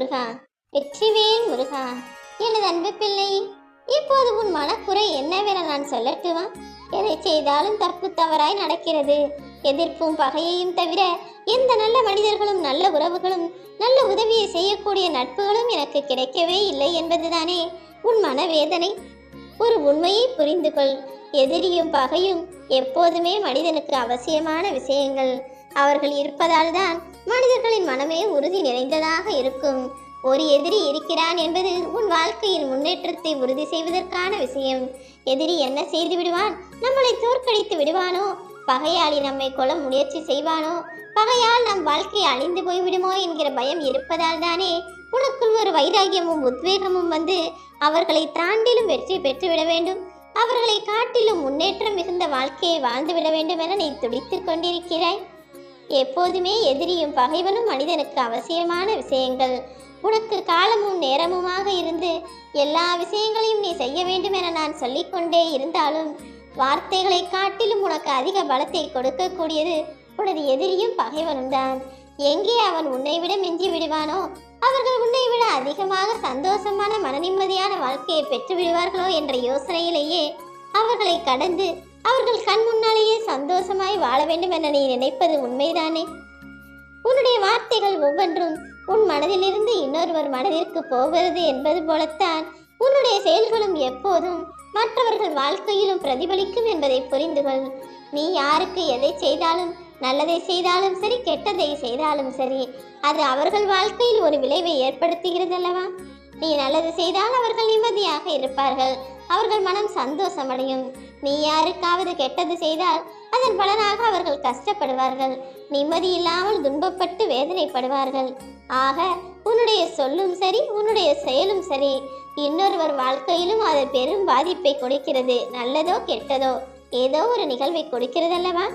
முருகா. வெற்றிவேல் முருகா. எனது அன்பு பிள்ளை இப்போது உன் மனக்குறை என்னவென நான் சொல்லட்டுமா? எதை செய்தாலும் தப்பு தவறாய் நடக்கிறது. எதிர்ப்பும் பகையையும் தவிர எந்த நல்ல மனிதர்களும் நல்ல உறவுகளும் நல்ல உதவியை செய்யக்கூடிய நட்புகளும் எனக்கு கிடைக்கவே இல்லை என்பதுதானே? உன் மனவேதனை. ஒரு உண்மையை புரிந்து கொள். எதிரியும் பகையும் எப்போதுமே மனிதனுக்கு அவசியமான விஷயங்கள். அவர்கள் இருப்பதால் தான் மனிதர்களின் மனமே உறுதி நிறைந்ததாக இருக்கும். ஒரு எதிரி இருக்கிறான் என்பது உன் வாழ்க்கையின் முன்னேற்றத்தை உறுதி செய்வதற்கான விஷயம். எதிரி என்ன செய்து விடுவான்? நம்மளை தோற்கடித்து விடுவானோ? பகையாளி நம்மை கொல்ல முயற்சி செய்வானோ? பகையால் நம் வாழ்க்கை அழிந்து போய்விடுமோ என்கிற பயம் இருப்பதால் தானே உனக்குள் ஒரு வைராகியமும் உத்வேகமும் வந்து அவர்களை தாண்டிலும் வெற்றி பெற்றுவிட வேண்டும். அவர்களை காட்டிலும் முன்னேற்றம் மிகுந்த வாழ்க்கையை வாழ்ந்துவிட வேண்டும் என நீ துடித்துக் கொண்டிருக்கிறாய். எப்போதுமே எதிரியும் பகைவனும் மனிதனுக்கு அவசியமான விஷயங்கள். உனக்கு காலமும் நேரமுமாக இருந்து எல்லா விஷயங்களையும் நீ செய்ய வேண்டும் என நான் சொல்லிக்கொண்டே இருந்தாலும் வார்த்தைகளை காட்டிலும் உனக்கு அதிக பலத்தை கொடுக்கக்கூடியது உனது எதிரியும் பகைவனும் தான். எங்கே அவன் உன்னை விட மிஞ்சி விடுவானோ அவர்கள் உன்னை விட அதிகமாக சந்தோஷமான மனநிம்மதியான வாழ்க்கையை பெற்று விடுவார்களோ என்ற யோசனையிலேயே அவர்களை கடந்து அவர்கள் கண் முன்னாலேயே சந்தோஷமாய் வாழ வேண்டும் என நீ நினைப்பது உண்மைதானே? உன்னுடைய வார்த்தைகள் ஒவ்வொன்றும் உன் மனதிலிருந்து இன்னொருவர் மனதிற்கு போகிறது என்பது போலத்தான் உன்னுடைய செயல்களும் எப்போதும் மற்றவர்கள் வாழ்க்கையிலும் பிரதிபலிக்கும் என்பதை புரிந்து கொள். நீ யாருக்கு எதை செய்தாலும் நல்லதை செய்தாலும் சரி கெட்டதை செய்தாலும் சரி அது அவர்கள் வாழ்க்கையில் ஒரு விளைவை ஏற்படுத்துகிறது அல்லவா நீ நல்லது செய்தால் அவர்கள் நிம்மதியாக இருப்பார்கள். அவர்கள் மனம் சந்தோஷமடையும். நீ யாருக்காவது கெட்டது செய்தால் அதன் பலனாக அவர்கள் கஷ்டப்படுவார்கள். நிம்மதி இல்லாமல் துன்பப்பட்டு வேதனைப்படுவார்கள். ஆக உன்னுடைய சொல்லும் சரி உன்னுடைய செயலும் சரி. இன்னொருவர் வாழ்க்கையிலும் அது பெரும் பாதிப்பை கொடுக்கிறது. நல்லதோ கெட்டதோ ஏதோ ஒரு நிகழ்வை கொடுக்கிறதல்லவா?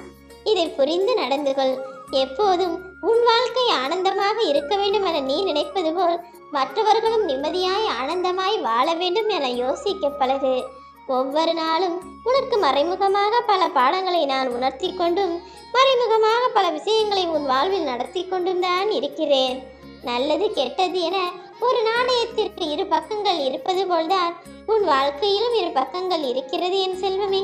இதை புரிந்து நடந்து கொள் எப்போதும் உன் வாழ்க்கை ஆனந்தமாக இருக்க வேண்டும் என நீ நினைப்பது போல் மற்றவர்களும் நிம்மதியாய் ஆனந்தமாய் வாழ வேண்டும் என யோசிக்க பழகு. ஒவ்வொரு நாளும் உனக்கு மறைமுகமாக பல பாடங்களை நான் உணர்த்தி கொண்டும் மறைமுகமாக பல விஷயங்களை உன் வாழ்வில் நடத்தி கொண்டும் தான் இருக்கிறேன். நல்லது கெட்டது என ஒரு நாணயத்திற்கு இரு பக்கங்கள் இருப்பது போல்தான் உன் வாழ்க்கையிலும் இரு பக்கங்கள் இருக்கிறது என் செல்வமே.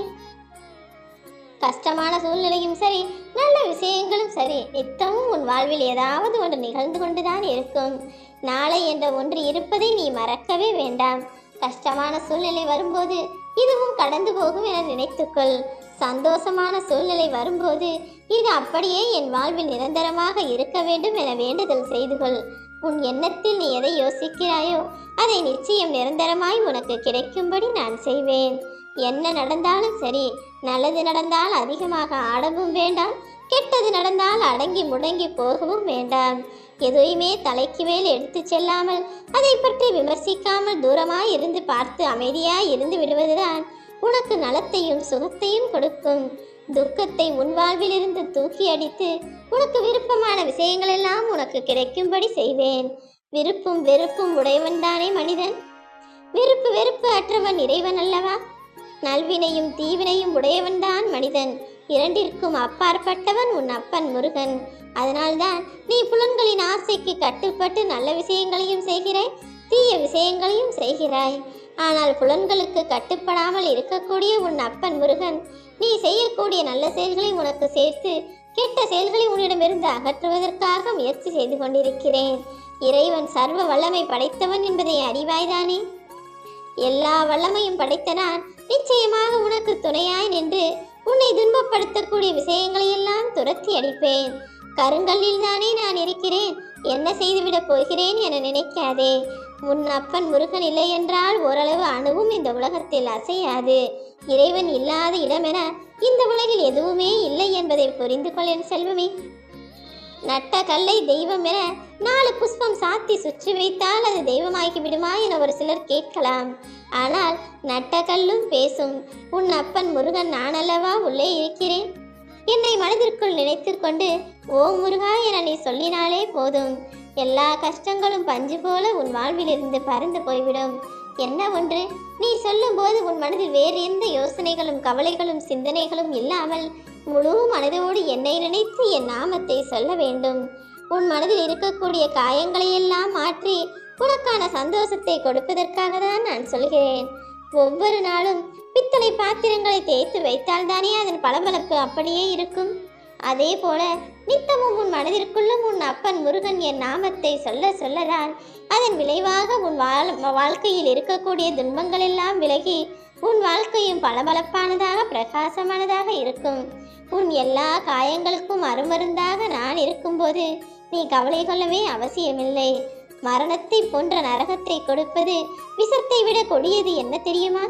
கஷ்டமான சூழ்நிலையும் சரி விஷயங்களும் சரி. நித்தமும் உன் வாழ்வில் ஏதாவது ஒன்று நிகழ்ந்து கொண்டுதான் இருக்கும். நாளை என்ற ஒன்று இருப்பதை நீ மறக்கவே வேண்டாம். கஷ்டமான சூழ்நிலை வரும்போது இதுவும் கடந்து போகும் என நினைத்துக்கொள். சந்தோஷமான சூழ்நிலை வரும்போது இது அப்படியே என் வாழ்வில் நிரந்தரமாக இருக்க வேண்டும் என வேண்டுதல் செய்து கொள். உன் எண்ணத்தில் நீ எதை யோசிக்கிறாயோ அதை நிச்சயம் நிரந்தரமாய் உனக்கு கிடைக்கும்படி நான் செய்வேன். என்ன நடந்தாலும் சரி நல்லது நடந்தால் அதிகமாக ஆடவும் வேண்டாம். கெட்டது நடந்தால் அடங்கி முடங்கி போகவும் வேண்டாம். எதையுமே தலைக்கு மேல் எடுத்து செல்லாமல் அதை பற்றி விமர்சிக்காமல் தூரமாய் இருந்து பார்த்து அமைதியாய் இருந்து விடுவதுதான் உனக்கு நலத்தையும் சுகத்தையும் கொடுக்கும். துக்கத்தை உன் வாழ்விலிருந்து தூக்கி அடித்து உனக்கு விருப்பமான விஷயங்களெல்லாம் உனக்கு கிடைக்கும்படி செய்வேன். விருப்பும் வெறுப்பும் உடையவன்தானே மனிதன்? விருப்பு வெறுப்பு அற்றவன் இறைவன் அல்லவா? நல்வினையும் தீவினையும் உடையவன்தான் மனிதன். இரண்டிற்கும் அப்பாற்பட்டவன் உன் அப்பன் முருகன். அதனால்தான் நீ புலன்களின் ஆசைக்கு கட்டுப்பட்டு நல்ல விஷயங்களையும் செய்கிறாய் தீய விஷயங்களையும் செய்கிறாய். ஆனால் புலன்களுக்கு கட்டுப்படாமல் இருக்கக்கூடிய உன் அப்பன் முருகன் நீ செய்யக்கூடிய நல்ல செயல்களை உனக்கு சேர்த்து கெட்ட செயல்களை உன்னிடமிருந்து அகற்றுவதற்காக முயற்சி செய்து கொண்டிருக்கிறேன். இறைவன் சர்வ வல்லமை படைத்தவன் என்பதை அறிவாய்தானே? எல்லா வல்லமையும் படைத்த நான் நிச்சயமாக உனக்கு துணையாய் நின்று உன்னை துன்பப்படுத்தக்கூடிய விஷயங்களை எல்லாம் துரத்தி அடிப்பேன். கருங்கல்லில் தானே நான் இருக்கிறேன். என்ன செய்துவிடப் போகிறேன் என நினைக்காதே. உன் அப்பன் முருகன் இல்லை என்றால் ஓரளவு அணுவும் இந்த உலகத்தில் அசையாது. இறைவன் இல்லாத இடமென இந்த உலகில் எதுவுமே இல்லை என்பதை புரிந்து கொள்ளேன் செல்வமே. நட்ட கல்லை தெய்வம் என நாலு புஷ்பம் சாத்தி சுற்றி வைத்தால் அது தெய்வமாகி விடுமா என ஒரு சிலர் கேட்கலாம். ஆனால் நட்ட கல்லும் பேசும். உன் அப்பன் முருகன் நானல்லவா உள்ளே இருக்கிறேன். என்னை மனதிற்குள் நினைத்து கொண்டு ஓ முருகா என நீ சொல்லினாலே போதும். எல்லா கஷ்டங்களும் பஞ்சு போல உன் வாழ்விலிருந்து பறந்து போய்விடும். என்ன ஒன்று? நீ சொல்லும்போது உன் மனதில் வேறு எந்த யோசனைகளும் கவலைகளும் சிந்தனைகளும் இல்லாமல் முழு மனதோடு என்னை நினைத்து என் நாமத்தை சொல்ல வேண்டும். உன் மனதில் இருக்கக்கூடிய காயங்களையெல்லாம் மாற்றி உனக்கான சந்தோஷத்தை கொடுப்பதற்காக தான் நான் சொல்கிறேன். ஒவ்வொரு நாளும் பித்தளை பாத்திரங்களை தேய்த்து வைத்தால் தானே அதன் பளபளப்பு அப்படியே இருக்கும். அதே போல நித்தமும் உன் மனதிற்குள்ளும் உன் அப்பன் முருகன் என் நாமத்தை சொல்ல சொல்லதான் அதன் விளைவாக உன் வாழ் வாழ்க்கையில் இருக்கக்கூடிய துன்பங்கள் எல்லாம் விலகி உன் வாழ்க்கையும் பளபளப்பானதாக பிரகாசமானதாக இருக்கும். உன் எல்லா காயங்களுக்கும் அருமருந்தாக நான் இருக்கும்போது நீ கவலை கொள்ளவே அவசியமில்லை. மரணத்தை போன்ற நரகத்தை கொடுப்பது விசத்தை விட கொடியது என்ன தெரியுமா?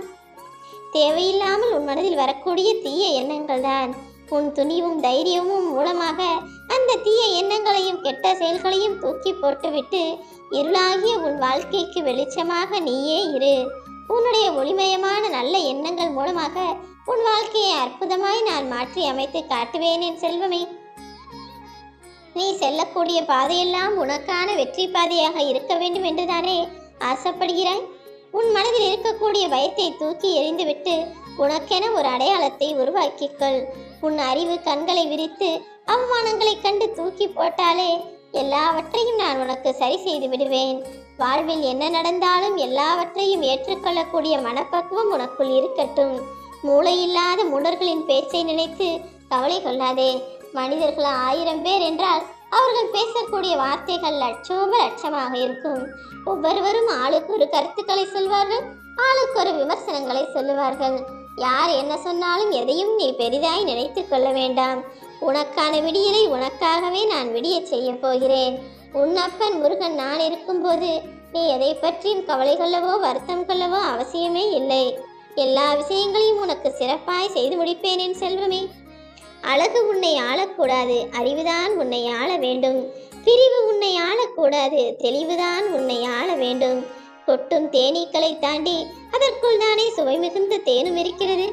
தேவையில்லாமல் உன் மனதில் வரக்கூடிய தீய எண்ணங்கள் தான் உன் துணிவும் தைரியமும் மூலமாக அந்த தீய எண்ணங்களையும் கெட்ட செயல்களையும் தூக்கி போட்டுவிட்டு இருளாகிய உன் வாழ்க்கைக்கு வெளிச்சமாக நீயே இரு. உன்னுடைய ஒளிமயமான நல்ல எண்ணங்கள் மூலமாக உன் வாழ்க்கையை அற்புதமாய் நான் மாற்றி அமைத்து காட்டுவேன் என் செல்வமே. நீ செல்லக்கூடிய பாதையெல்லாம் உனக்கான வெற்றி பாதையாக இருக்க வேண்டும் என்றுதானே ஆசைப்படுகிறாய்? உன் மனதில் இருக்கக்கூடிய பயத்தை தூக்கி எறிந்துவிட்டு உனக்கென ஒரு அடையாளத்தை உருவாக்கிக்கொள். உன் அறிவு கண்களை விரித்து அவமானங்களைக் கண்டு தூக்கி போட்டாலே எல்லாவற்றையும் நான் உனக்கு சரி செய்து விடுவேன். வாழ்வில் என்ன நடந்தாலும் எல்லாவற்றையும் ஏற்றுக்கொள்ளக்கூடிய மனப்பக்குவம் உனக்குள் இருக்கட்டும். மூளையில்லாத மூடர்களின் பேச்சை நினைத்து கவலை கொள்ளாதே. மனிதர்கள் ஆயிரம் பேர் என்றால் அவர்கள் பேசக்கூடிய வார்த்தைகள் லட்சோப லட்சமாக இருக்கும். ஒவ்வொருவரும் ஆளுக்கு ஒரு கருத்துக்களை சொல்வார்கள் ஆளுக்கு ஒரு விமர்சனங்களை சொல்லுவார்கள். யார் என்ன சொன்னாலும் எதையும் நீ பெரிதாய் நினைத்து கொள்ள வேண்டாம். உனக்கான விடியலை உனக்காகவே நான் விடிய செய்ய போகிறேன். உன் அப்பன் முருகன் நான் இருக்கும்போது நீ எதை பற்றியும் கவலை கொள்ளவோ வருத்தம் கொள்ளவோ அவசியமே இல்லை. எல்லா விஷயங்களையும் உனக்கு சிறப்பாய் செய்து முடிப்பேன் என் செல்வமே. அழகு உன்னை ஆளக்கூடாது அறிவுதான் உன்னை ஆள வேண்டும். பிரிவு உன்னை ஆளக்கூடாது தெளிவுதான் உன்னை ஆள வேண்டும். கொட்டும் தேனீக்களை தாண்டி அதற்குள் தானே சுவை மிகுந்த தேனும் இருக்கிறது.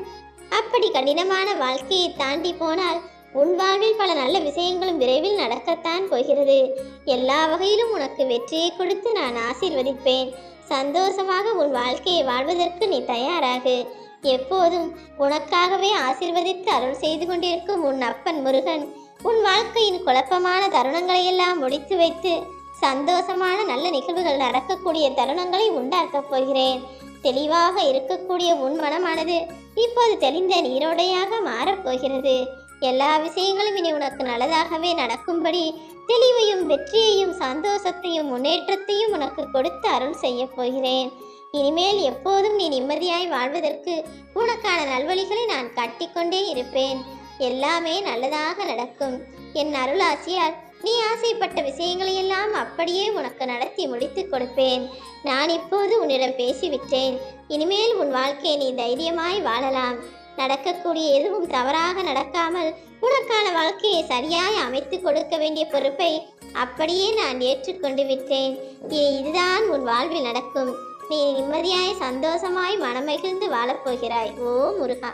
அப்படி கடினமான வாழ்க்கையை தாண்டி போனால் உன் வாழ்வில் பல நல்ல விஷயங்களும் விரைவில் நடக்கத்தான் போகிறது. எல்லா வகையிலும் உனக்கு வெற்றியை கொடுத்து நான் ஆசீர்வதிப்பேன். சந்தோஷமாக உன் வாழ்க்கையை வாழ்வதற்கு நீ தயாராகு. எப்போதும் உனக்காகவே ஆசீர்வதித்து அருள் செய்து கொண்டிருக்கும் உன் அப்பன் முருகன் உன் வாழ்க்கையின் குழப்பமான தருணங்களை எல்லாம் முடித்து வைத்து சந்தோஷமான நல்ல நிகழ்வுகள் நடக்கக்கூடிய தருணங்களை உண்டாக்கப் போகிறேன். தெளிவாக இருக்கக்கூடிய உன் மனமானது இப்போது தெளிந்த நீரோடையாக மாறப்போகிறது எல்லா விஷயங்களும் இனி உனக்கு நல்லதாகவே நடக்கும்படி தெளிவையும் வெற்றியையும் சந்தோஷத்தையும் முன்னேற்றத்தையும் உனக்கு கொடுத்து அருள் செய்யப் போகிறேன். இனிமேல் எப்போதும் நீ நிம்மதியாய் வாழ்வதற்கு உனக்கான நல்வழிகளை நான் காட்டிக்கொண்டே இருப்பேன். எல்லாமே நல்லதாக நடக்கும். என் அருளாசியால் நீ ஆசைப்பட்ட விஷயங்களையெல்லாம் அப்படியே உனக்கு நடத்தி முடித்து கொடுப்பேன். நான் இப்போது உன்னிடம் பேசிவிட்டேன். இனிமேல் உன் வாழ்க்கையை நீ தைரியமாய் வாழலாம். நடக்கக்கூடிய எதுவும் தவறாக நடக்காமல் உனக்கான வாழ்க்கையை சரியாய் அமைத்து கொடுக்க வேண்டிய பொறுப்பை அப்படியே நான் ஏற்றுக்கொண்டு விட்டேன். இதுதான் உன் வாழ்வில் நடக்கும். நீ நிம்மதியாய் சந்தோஷமாய் மனமகிழ்ந்து வாழப்போகிறாய். ஓ முருகா.